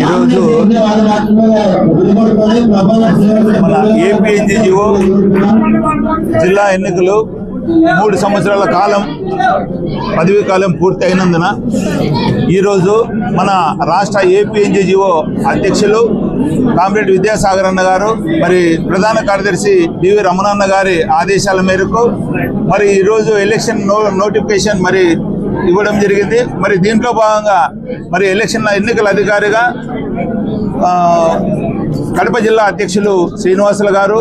ఈరోజు మన జిల్లా ఎన్నికలు మూడు సంవత్సరాల కాలం పదవీ కాలం పూర్తి అయినందున ఈరోజు మన రాష్ట్ర ఏపీఎన్జీజీఓ అధ్యక్షులు కామ్రేడ్ విద్యాసాగర్ అన్న గారు మరి ప్రధాన కార్యదర్శి డివి రమణన్న గారి ఆదేశాల మేరకు మరి ఈరోజు ఎలక్షన్ నో నోటిఫికేషన్ మరి ఇవ్వడం జరిగింది. మరి దీంట్లో భాగంగా మరి ఎలక్షన్ ఎన్నికల అధికారిగా కడప జిల్లా అధ్యక్షులు శ్రీనివాసులు గారు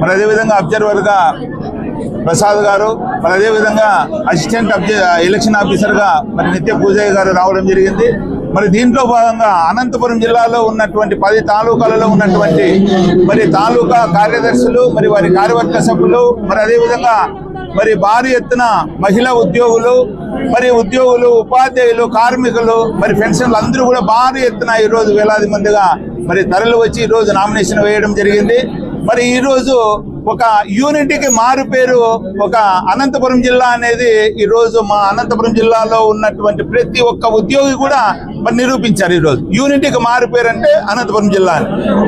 మరి అదేవిధంగా అబ్జర్వర్గా ప్రసాద్ గారు మరి అదేవిధంగా అసిస్టెంట్ ఎలక్షన్ ఆఫీసర్గా మరి నిత్య పూజయ్య గారు రావడం జరిగింది. మరి దీంట్లో భాగంగా అనంతపురం జిల్లాలో ఉన్నటువంటి పది తాలూకాలలో ఉన్నటువంటి మరి తాలూకా కార్యదర్శులు మరి వారి కార్యవర్గ సభ్యులు మరి అదేవిధంగా మరి భారీ ఎత్తున మహిళా ఉద్యోగులు మరి ఉద్యోగులు ఉపాధ్యాయులు కార్మికులు మరి పెన్షన్లు అందరూ కూడా భారీ ఎత్తున ఈరోజు వేలాది మందిగా మరి తరలి వచ్చి ఈరోజు నామినేషన్ వేయడం జరిగింది. మరి ఈరోజు ఒక యూనిటీకి మారు పేరు ఒక అనంతపురం జిల్లా అనేది ఈరోజు మా అనంతపురం జిల్లాలో ఉన్నటువంటి ప్రతి ఒక్క ఉద్యోగి కూడా మరి నిరూపించారు ఈరోజు. రోజు యూనిటీకి మారు పేరు అంటే అనంతపురం జిల్లా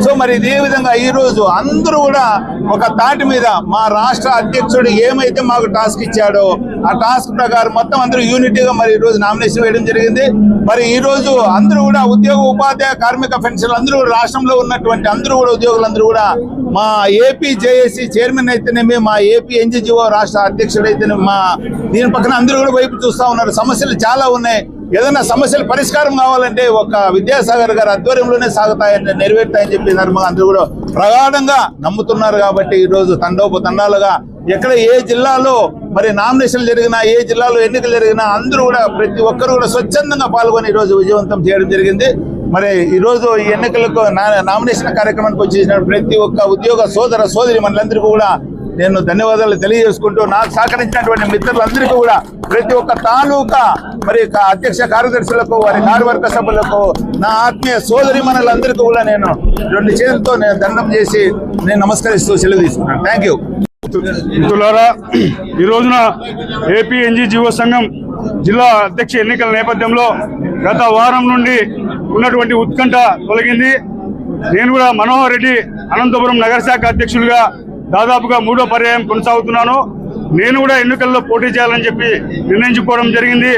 సో మరి ఇదే విధంగా ఈ రోజు అందరూ కూడా ఒక తాటి మీద మా రాష్ట్ర అధ్యక్షుడు ఏమైతే మాకు టాస్క్ ఇచ్చాడో ఆ టాస్క్ ప్రకారం మొత్తం అందరూ యూనిటీగా మరి ఈ రోజు నామినేషన్ వేయడం జరిగింది. మరి ఈ రోజు అందరూ కూడా ఉద్యోగ ఉపాధ్యాయ కార్మిక పెన్షన్లు అందరూ కూడా రాష్ట్రంలో ఉన్నటువంటి అందరూ కూడా ఉద్యోగులందరూ కూడా మా ఏపీ జేఏసీ చైర్మన్ అయితేనేమి మా ఏపీ ఎన్జిఓ రాష్ట్ర అధ్యక్షుడు అయితేనే మా దీని పక్కన అందరూ కూడా వైపు చూస్తా ఉన్నారు. సమస్యలు చాలా ఉన్నాయి. ఏదైనా సమస్యలు పరిష్కారం కావాలంటే ఒక విద్యాసాగర్ గారి ఆధ్వర్యంలోనే సాగుతాయని నెరవేరుతాయని చెప్పి ధర్మంగా అందరూ కూడా ప్రగాఢంగా నమ్ముతున్నారు కాబట్టి ఈ రోజు తండోపు తండాలుగా ఎక్కడ ఏ జిల్లాలో మరి నామినేషన్లు జరిగినా ఏ జిల్లాలో ఎన్నికలు జరిగినా అందరూ కూడా ప్రతి ఒక్కరు కూడా స్వచ్ఛందంగా పాల్గొని ఈ రోజు విజయవంతం చేయడం జరిగింది. మరి ఈరోజు ఈ ఎన్నికలకు నా- నామినేషన్ కార్యక్రమానికి వచ్చేసిన ప్రతి ఒక్క ఉద్యోగ సోదర సోదరి మనలందరికీ కూడా నేను ధన్యవాదాలు తెలియజేసుకుంటూ నాకు సహకరించినటువంటి మిత్రులందరికీ కూడా ప్రతి ఒక్క తాలూకా మరి అధ్యక్ష కార్యదర్శులకు వారి కార్యవర్గ సభ్యులకు నా ఆత్మీయ సోదరి మనలందరికీ కూడా నేను రెండు చేతులతో నేను దండం చేసి నేను నమస్కరిస్తూ సెలవు తీసుకున్నాను థ్యాంక్ యూ మిత్రులారా ఈ రోజున ఏపీ జీవో సంఘం జిల్లా అధ్యక్ష ఎన్నికల నేపథ్యంలో గత వారం నుండి ఉన్నటువంటి ఉత్కంఠ తొలగింది. నేను కూడా మనోహర్ రెడ్డి అనంతపురం నగర శాఖ అధ్యక్షులుగా దాదాపుగా మూడో పర్యాయం కొనసాగుతున్నాను. నేను కూడా ఎన్నికల్లో పోటీ చేయాలని చెప్పి నిర్ణయించుకోవడం జరిగింది.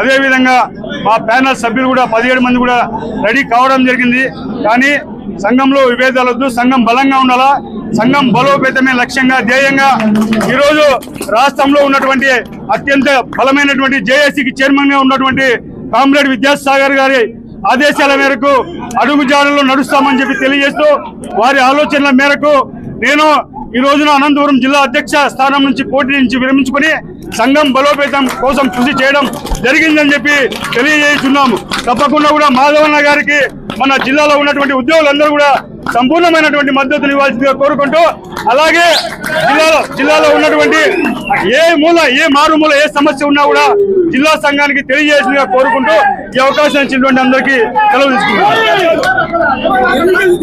అదేవిధంగా మా ప్యానల్ సభ్యులు కూడా పదిహేడు మంది కూడా రెడీ కావడం జరిగింది. కానీ సంఘంలో విభేదాలు వద్దు సంఘం బలంగా ఉండాలా? సంఘం బలోపేతమే లక్ష్యంగా ధ్యేయంగా. ఈరోజు రాష్ట్రంలో ఉన్నటువంటి అత్యంత బలమైనటువంటి జేఏసీకి చైర్మన్గా ఉన్నటువంటి కామ్రేడ్ విద్యాసాగర్ గారి ఆదేశాల మేరకు అడుగుజాడల్లో నడుస్తామని చెప్పి తెలియజేస్తూ వారి ఆలోచనల మేరకు నేను ఈ రోజున అనంతపురం జిల్లా అధ్యక్ష స్థానం నుంచి పోటీ నుంచి విరమించుకొని సంఘం బలోపేతం కోసం కృషి చేయడం జరిగిందని చెప్పి తెలియజేస్తున్నాము. తప్పకుండా కూడా మాధవన్న గారికి మన జిల్లాలో ఉన్నటువంటి ఉద్యోగులందరూ కూడా సంపూర్ణమైనటువంటి మద్దతుని ఇవ్వాల్సిందిగా కోరుకుంటూ అలాగే జిల్లాలో జిల్లాలో ఉన్నటువంటి ఏ మూల ఏ మారుమూల ఏ సమస్య ఉన్నా కూడా జిల్లా సంఘానికి తెలియజేసిందిగా కోరుకుంటూ ఈ అవకాశం ఇచ్చినటువంటి అందరికీ సెలవు తీసుకుంటున్నాను.